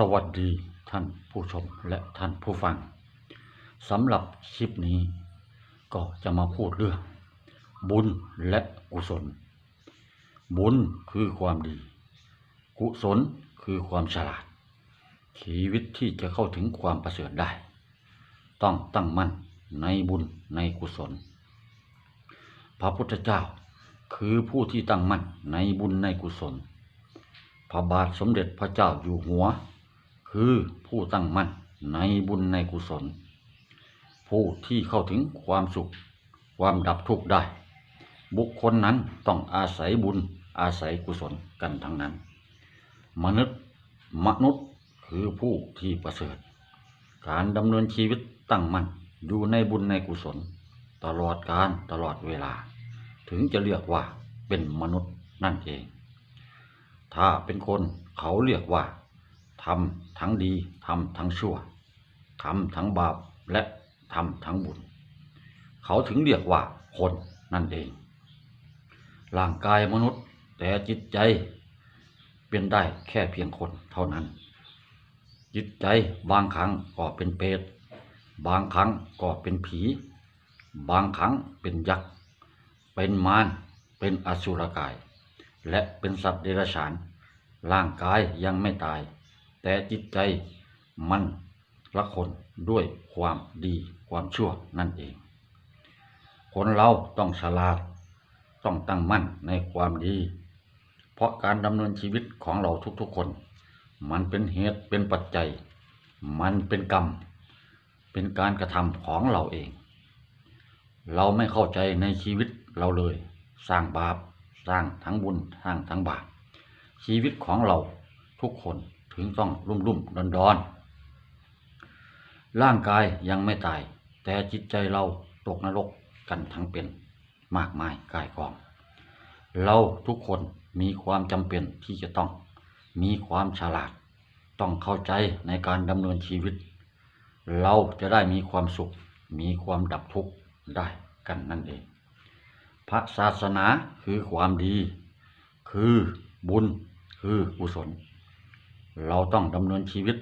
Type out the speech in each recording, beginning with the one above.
สวัสดีท่านผู้ชมและท่านผู้ฟังสำหรับคลิปนี้ ก็จะมาพูดเรื่อง บุญและกุศล บุญคือความดี กุศลคือความฉลาด ชีวิตที่จะเข้าถึงความประเสริฐได้ ต้องตั้งมั่นในบุญในกุศล พระพุทธเจ้าคือผู้ที่ตั้งมั่นในบุญในกุศล พระบาทสมเด็จพระเจ้าอยู่หัว คือผู้ตั้งมั่นในบุญในกุศล ผู้ที่เข้าถึงความสุข ความดับทุกข์ได้ บุคคลนั้นต้องอาศัยบุญอาศัยกุศลกันทั้งนั้น มนุษย์มนุษย์คือผู้ที่ประเสริฐ การดำเนินชีวิตตั้งมั่นอยู่ในบุญในกุศล ตลอดการตลอดเวลา ถึงจะเรียกว่าเป็นมนุษย์นั่นเอง ถ้าเป็นคนเขาเรียกว่า ทำทั้งดีทำทั้งชั่วทำทั้งบาปและทำทั้งบุญ เขาถึงเรียกว่าคนนั่นเอง ร่างกายมนุษย์แต่จิตใจเป็นได้แค่เพียงคนเท่านั้น จิตใจบางครั้งก็เป็นเปรตบางครั้งก็เป็นผี บางครั้งเป็นยักษ์เป็นมารเป็นอสุรกาย และเป็นสัตว์เดรัจฉาน ร่างกายยังไม่ตาย แต่จิตใจมันละคนด้วยความดีความชั่วนั่นเอง คนเราต้องฉลาด ต้องตั้งมั่นในความดี เพราะการดำเนินชีวิตของเราทุกๆคน มันเป็นเหตุเป็นปัจจัย มันเป็นกรรม เป็นการกระทำของเราเอง เราไม่เข้าใจในชีวิตเราเลย สร้างบาป สร้างทั้งบุญสร้างทั้งบาปชีวิตของเราทุกคน ถึงต้องรุ่มรุ่มดอนดอนร่างกายยังไม่ตาย แต่จิตใจเราตกนรกกันทั้งเป็นมากมายกายกอง เราทุกคนมีความจำเป็นที่จะต้อง มีความฉลาด ต้องเข้าใจในการดำเนินชีวิต เราจะได้มีความสุข มีความดับทุกข์ได้กันนั่นเอง พระศาสนาคือความดี คือบุญ คือกุศล เราต้องดำเนินชีวิต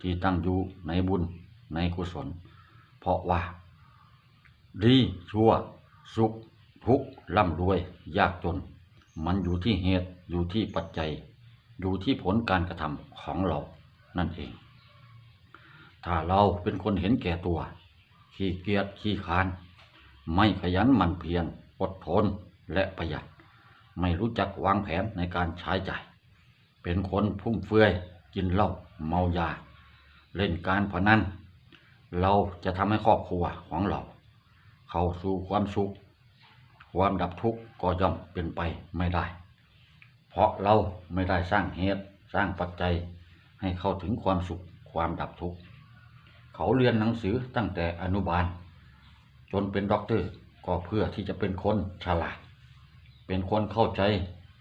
ที่ตั้งอยู่ในบุญในกุศล เพราะว่า ดีชั่ว สุขทุกข์ร่ำรวย ยากจน มันอยู่ที่เหตุอยู่ที่ปัจจัย อยู่ที่ผลการกระทำของเรานั่นเอง ถ้าเราเป็นคนเห็นแก่ตัว ขี้เกียจขี้คาน ไม่ขยันหมั่นเพียรอดทนและประหยัด ไม่รู้จักวางแผนในการใช้จ่าย เป็นคนฟุ่มเฟือย กินเหล้าเมายา เล่นการพนันเราจะทำให้ครอบครัวของเรา เข้าสู่ความสุข ความดับทุกข์ก็ย่อมเป็นไปไม่ได้ เพราะเราไม่ได้สร้างเหตุสร้างปัจจัยให้เข้าถึงความสุขความดับทุกข์เขาเรียนหนังสือตั้งแต่อนุบาล จนเป็นด็อกเตอร์ก็เพื่อที่จะเป็นคนฉลาด เป็นคนเข้าใจ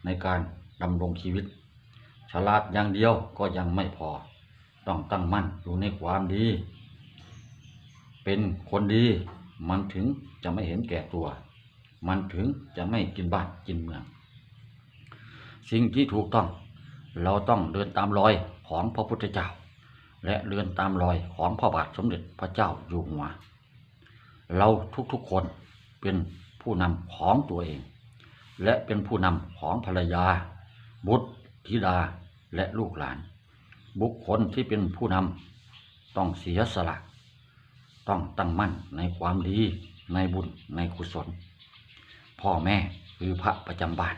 ในการดำรงชีวิต ฉลาดอย่างเดียวก็ยังไม่พอ ต้องตั้งมั่นอยู่ในความดี เป็นคนดี มันถึงจะไม่เห็นแก่ตัว มันถึงจะไม่กินบ้านกินเมือง สิ่งที่ถูกต้อง เราต้องเดินตามรอยของพระพุทธเจ้า และเดินตามรอยของพระบาทสมเด็จพระเจ้าอยู่หัว เราทุกๆคนเป็นผู้นำของตัวเอง และเป็นผู้นำของภรรยา บุตร ธิดาและลูกหลาน บุคคลที่เป็นผู้นำต้องเสียสละ ต้องตั้งมั่นในความดี ในบุญในกุศล พ่อแม่คือพระประจำบ้าน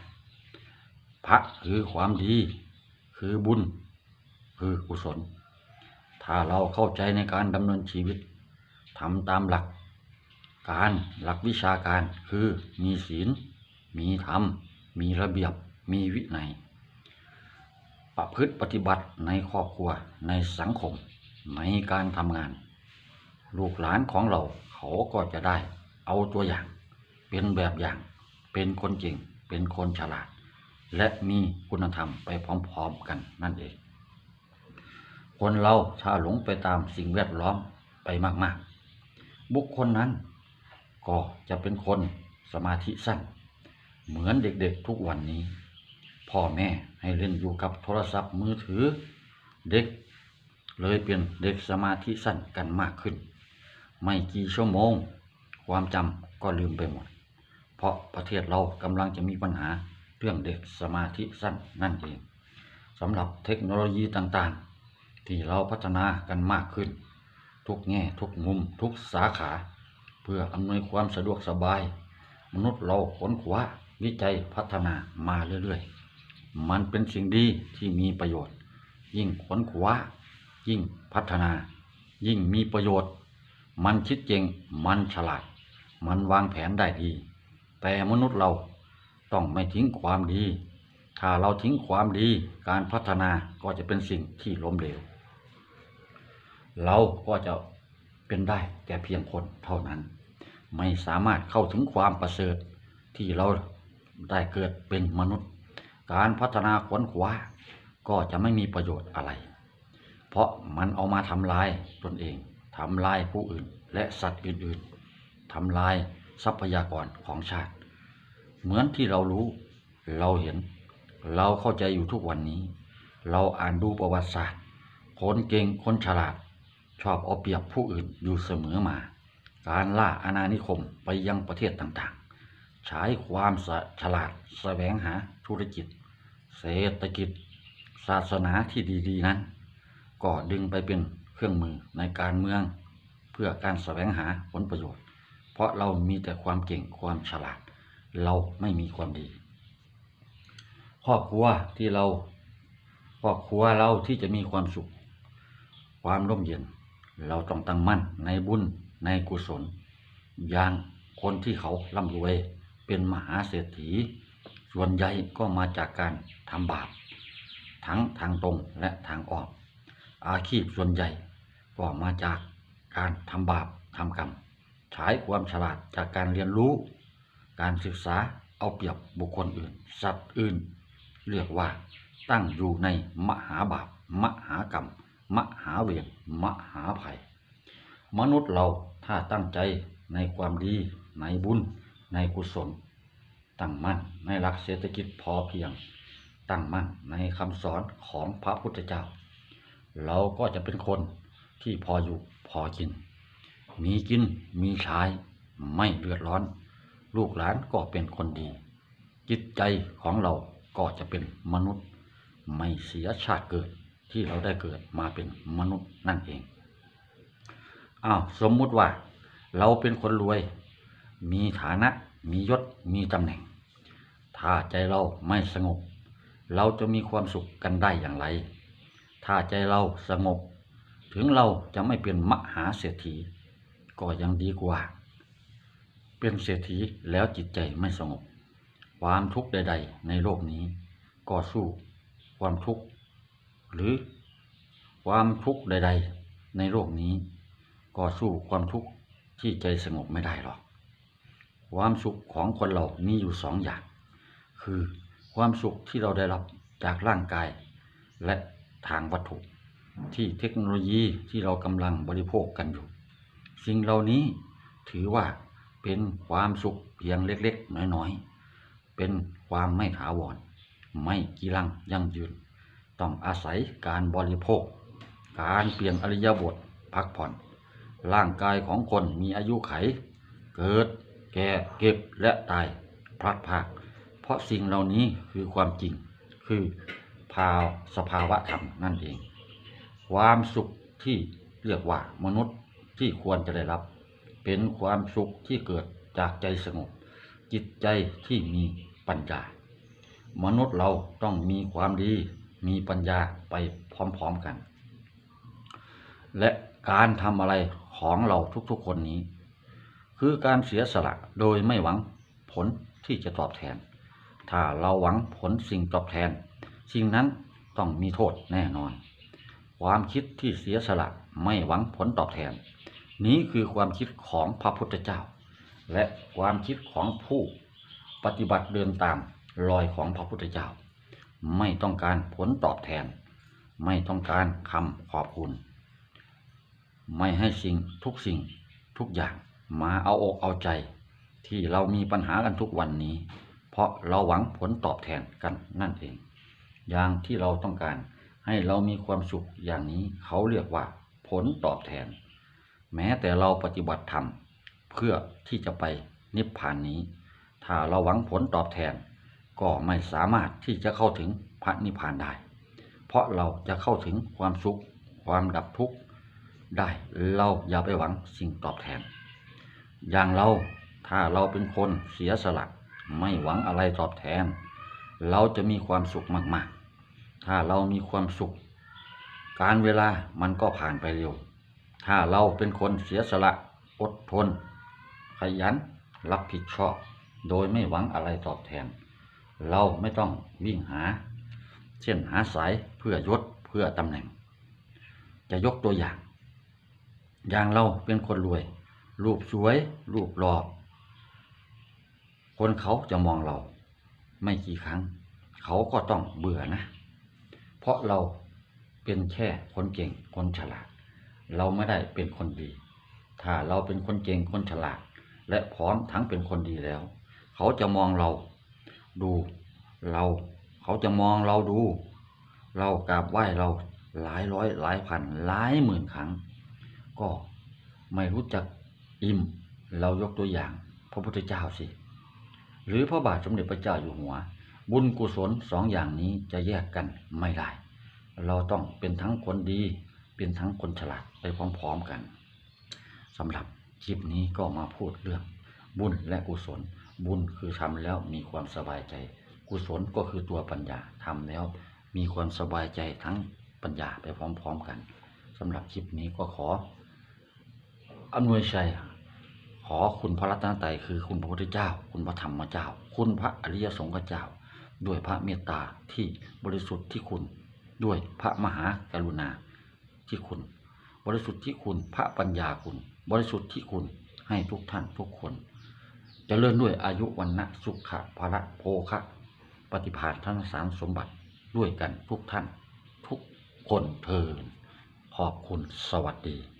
พระคือความดี คือบุญ คือกุศล ถ้าเราเข้าใจในการดำเนินชีวิตทำตามหลัก การหลักวิชาการคือมีศีล มีธรรม มีระเบียบ มีวินัย ประพฤติปฏิบัติในครอบครัวในสังคม ในการทำงาน ลูกหลานของเราเขาก็จะได้ เอาตัวอย่าง เป็นแบบอย่าง เป็นคนเก่งเป็นคนฉลาด และมีคุณธรรมไปพร้อมๆกันนั่นเอง คนเราถ้าหลงไปตามสิ่งแวดล้อมไปมากๆ บุคคลนั้น ก็จะเป็นคนสมาธิสั้น เหมือนเด็กๆทุกวันนี้ พ่อแม่ ให้เล่นอยู่กับโทรศัพท์มือถือเด็ก เลยเป็นเด็กสมาธิสั้นกันมากขึ้น ไม่กี่ชั่วโมง ความจำก็ลืมไปหมด เพราะประเทศเรากำลังจะมีปัญหาเรื่องเด็กสมาธิสั้นนั่นเองสำหรับเทคโนโลยีต่างๆ ที่เราพัฒนากันมากขึ้น ทุกแง่ทุกมุมทุกสาขา เพื่ออำนวยความสะดวกสบาย มนุษย์เราค้นคว้าวิจัยพัฒนามาเรื่อยๆ มันเป็นสิ่งดีที่มีประโยชน์ ยิ่งค้นคว้ายิ่งพัฒนา ยิ่งมีประโยชน์ มันคิดเก่งมันฉลาด มันวางแผนได้ดี แต่มนุษย์เราต้องไม่ทิ้งความดี ถ้าเราทิ้งความดีการพัฒนาก็จะเป็นสิ่งที่ล้มเหลวเราก็จะเป็นได้แต่เพียงคนเท่านั้น ไม่สามารถเข้าถึงความประเสริฐที่เราได้เกิดเป็นมนุษย์ การพัฒนาค้นคว้าก็จะไม่มีประโยชน์อะไร เพราะมันเอามาทำลายตนเองทำลายผู้อื่น และสัตว์อื่นๆทำลายทรัพยากรของชาติ เหมือนที่เรารู้ เราเห็น เราเข้าใจอยู่ทุกวันนี้ เราอ่านดูประวัติศาสตร์คนเก่งคนฉลาด ชอบเอาเปรียบผู้อื่นอยู่เสมอมา การล่าอาณานิคมไปยังประเทศต่างๆ ใช้ความฉลาดแสวงหาธุรกิจ เศรษฐกิจศาสนาที่ดีๆนั้น ก็ดึงไปเป็นเครื่องมือในการเมืองเพื่อการแสวงหาผลประโยชน์ เพราะเรามีแต่ความเก่งความฉลาด เราไม่มีความดี ครอบครัวที่เราครอบครัวเราที่จะมีความสุข ความร่มเย็น เราต้องตั้งมั่นในบุญในกุศล อย่างคนที่เขาร่ำรวยเป็นมหาเศรษฐี ส่วนใหญ่ก็มาจากการทำบาปทั้งทางตรงและทางอ้อมอาชีพส่วนใหญ่ก็มาจากการทำบาปทำกรรมใช้ความฉลาดจากการเรียนรู้ การศึกษาเอาเปรียบบุคคลอื่น สัตว์อื่น เรียกว่าตั้งอยู่ในมหาบาป มหากรรม มหาเวรมหาภัย มนุษย์เราถ้าตั้งใจในความดี ในบุญ ในกุศล ตั้งมั่นในหลักเศรษฐกิจพอเพียง ตั้งมั่นในคำสอนของพระพุทธเจ้า เราก็จะเป็นคนที่พออยู่พอกิน มีกินมีใช้ไม่เดือดร้อน ลูกหลานก็เป็นคนดี จิตใจของเราก็จะเป็นมนุษย์ ไม่เสียชาติเกิดที่เราได้เกิดมาเป็นมนุษย์นั่นเองอ้าวสมมุติว่า เราเป็นคนรวย มีฐานะ มียศ มีตำแหน่ง ถ้าใจเราไม่สงบ เราจะมีความสุขกันได้อย่างไร ถ้าใจเราสงบ ถึงเราจะไม่เป็นมหาเศรษฐี ก็ยังดีกว่า เป็นเศรษฐีแล้วจิตใจไม่สงบ ความทุกข์ใด ๆ ในโลกนี้ ก็สู้ความทุกข์หรือความทุกข์ใด ๆ ในโลกนี้ ก็สู้ความทุกข์ที่ใจสงบไม่ได้หรอก ความสุขของคนเรามีอยู่สองอย่าง คือความสุขที่เราได้รับจากร่างกาย และทางวัตถุ ที่เทคโนโลยีที่เรากำลังบริโภคกันอยู่ สิ่งเหล่านี้ถือว่าเป็นความสุขเพียงเล็กๆ น้อยๆ เป็นความไม่ถาวร ไม่กีรังยั่งยืน ต้องอาศัยการบริโภค การเปลี่ยนอริยบทพักผ่อน ร่างกายของคนมีอายุไข เกิด แก่เก็บและตายพลัดพราก ราะสิ่งเหล่านี้คือความจริง คือภาวสภาวะธรรมนั่นเอง ความสุขที่เรียกว่ามนุษย์ที่ควรจะได้รับ เป็นความสุขที่เกิดจากใจสงบ จิตใจที่มีปัญญา มนุษย์เราต้องมีความดี มีปัญญาไปพร้อมๆกัน และการทำอะไรของเราทุกๆคนนี้ คือการเสียสละโดยไม่หวังผลที่จะตอบแทน ถ้าเราหวังผลสิ่งตอบแทน สิ่งนั้นต้องมีโทษแน่นอน ความคิดที่เสียสละไม่หวังผลตอบแทน นี้คือความคิดของพระพุทธเจ้า และความคิดของผู้ปฏิบัติเดินตามรอยของพระพุทธเจ้า ไม่ต้องการผลตอบแทน ไม่ต้องการคำขอบคุณ ไม่ให้สิ่งทุกสิ่งทุกอย่างมาเอาอกเอาใจที่เรามีปัญหากันทุกวันนี้ เพราะเราหวังผลตอบแทนกันนั่นเอง อย่างที่เราต้องการให้เรามีความสุขอย่างนี้เขาเรียกว่า ผลตอบแทน แม้แต่เราปฏิบัติธรรมเพื่อที่จะไปนิพพานนี้ ถ้าเราหวังผลตอบแทน ก็ไม่สามารถที่จะเข้าถึงพระนิพพานได้ เพราะเราจะเข้าถึงความสุข ความดับทุกข์ได้เราอย่าไปหวังสิ่งตอบแทน อย่างเราถ้าเราเป็นคนเสียสละ ไม่หวังอะไรตอบแทน เราจะมีความสุขมาก ๆ ถ้าเรามีความสุข การเวลามันก็ผ่านไปเร็ว ถ้าเราเป็นคนเสียสละอดทน ขยันรับผิดชอบ โดยไม่หวังอะไรตอบแทน เราไม่ต้องวิ่งหา เช่นหาสายเพื่อยศเพื่อตำแหน่ง จะยกตัวอย่าง อย่างเราเป็นคนรวย รูปสวย รูปหล่อ คนเขาจะมองเรา ไม่กี่ครั้ง เขาก็ต้องเบื่อนะ เพราะเราเป็นแค่คนเก่งคนฉลาด เราไม่ได้เป็นคนดี ถ้าเราเป็นคนเก่งคนฉลาด และพร้อมทั้งเป็นคนดีแล้ว เขาจะมองเรา ดูเรา เขาจะมองเราดู เรากราบไหว้เราหลายร้อยหลายพันหลายหมื่นครั้ง ก็ไม่รู้จักอิ่ม เรายกตัวอย่างพระพุทธเจ้าสิ หรือพระบาทสมเด็จพระเจ้าอยู่หัว บุญกุศลสองอย่างนี้จะแยกกันไม่ได้ เราต้องเป็นทั้งคนดี เป็นทั้งคนฉลาดไปพร้อมๆกันสำหรับคลิปนี้ก็มาพูดเรื่อง บุญและกุศล บุญคือทำแล้วมีความสบายใจ กุศลก็คือตัวปัญญาทำแล้ว มีความสบายใจทั้งปัญญาไปพร้อมๆกันสำหรับคลิปนี้ก็ขออำนวยชัย อคุณพระรัตนตรัยคือคุณพระพุทธเจ้า คุณพระธรรมเจ้า คุณพระอริยสงฆ์เจ้า ด้วยพระเมตตาที่บริสุทธิ์ที่คุณ ด้วยพระมหากรุณาที่คุณ บริสุทธิ์ที่คุณ พระปัญญาคุณ บริสุทธิ์ที่คุณให้ทุกท่านทุกคนจเจริญด้วยอายุวันนะสุขะภระโภคะปฏิภาณท่านสารสมบัติด้วยกันทุกท่าน ทุกคนเทินขอบคุณสวัสดี